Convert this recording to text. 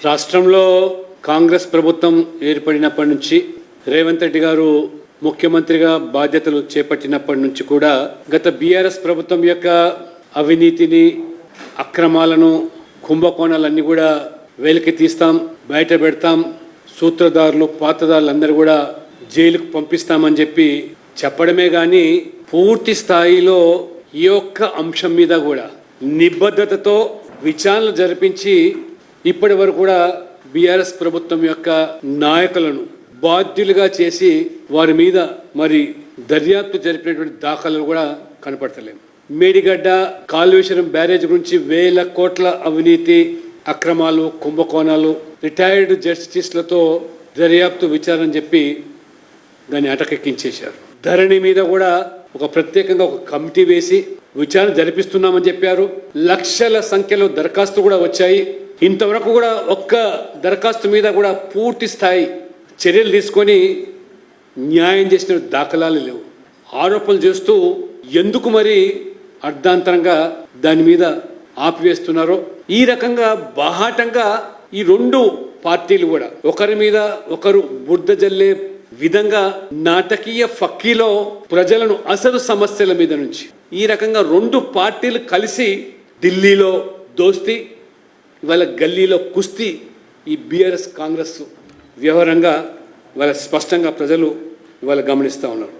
రాష్ట్రంలో కాంగ్రెస్ ప్రభుత్వం ఏర్పడినప్పటి నుంచి రేవంత్ రెడ్డి గారు ముఖ్యమంత్రిగా బాధ్యతలు చేపట్టినప్పటి నుంచి కూడా గత బీఆర్ఎస్ ప్రభుత్వం యొక్క అవినీతిని అక్రమాలను కుంభకోణాలన్నీ కూడా వెలికి తీస్తాం బయట పెడతాం. సూత్రధారులు పాత్రదారులు అందరూ కూడా జైలుకు పంపిస్తామని చెప్పి చెప్పడమే కానీ పూర్తి స్థాయిలో ఈ ఒక్క అంశం మీద కూడా నిబద్ధతతో విచారణలు జరిపించి ఇప్పటి వరకు కూడా బీఆర్ఎస్ ప్రభుత్వం యొక్క నాయకులను బాధ్యులుగా చేసి వారి మీద మరి దర్యాప్తు జరిపినటువంటి దాఖలు కూడా కనపడతలేము మేడిగడ్డ కాళేశ్వరం బ్యారేజ్ గురించి వేల కోట్ల అవినీతి అక్రమాలు కుంభకోణాలు రిటైర్డ్ జస్టిస్లతో దర్యాప్తు విచారణ చెప్పి దాన్ని అటకెక్కించేశారు. ధరణి మీద కూడా ఒక ప్రత్యేకంగా ఒక కమిటీ వేసి విచారణ జరిపిస్తున్నామని చెప్పారు. లక్షల సంఖ్యలో దరఖాస్తు కూడా వచ్చాయి. ఇంతవరకు కూడా ఒక్క దరఖాస్తు మీద కూడా పూర్తి స్థాయి చర్యలు తీసుకొని న్యాయం చేసిన దాఖలాలు లేవు. ఆరోపణలు చేస్తూ ఎందుకు మరి అర్ధాంతరంగా దాని మీద ఆపివేస్తున్నారో ఈ రకంగా బాహాటంగా ఈ రెండు పార్టీలు కూడా ఒకరి మీద ఒకరు బుద్ధ జల్లే విధంగా నాటకీయ ఫక్కీలో ప్రజలను అసలు సమస్యల మీద నుంచి ఈ రకంగా రెండు పార్టీలు కలిసి ఢిల్లీలో దోస్తీ ఇవాళ గల్లీలో కుస్తీ ఈ బీఆర్ఎస్ కాంగ్రెస్ వ్యవహారంగా ఇవాళ స్పష్టంగా ప్రజలు ఇవాళ గమనిస్తూ ఉన్నారు.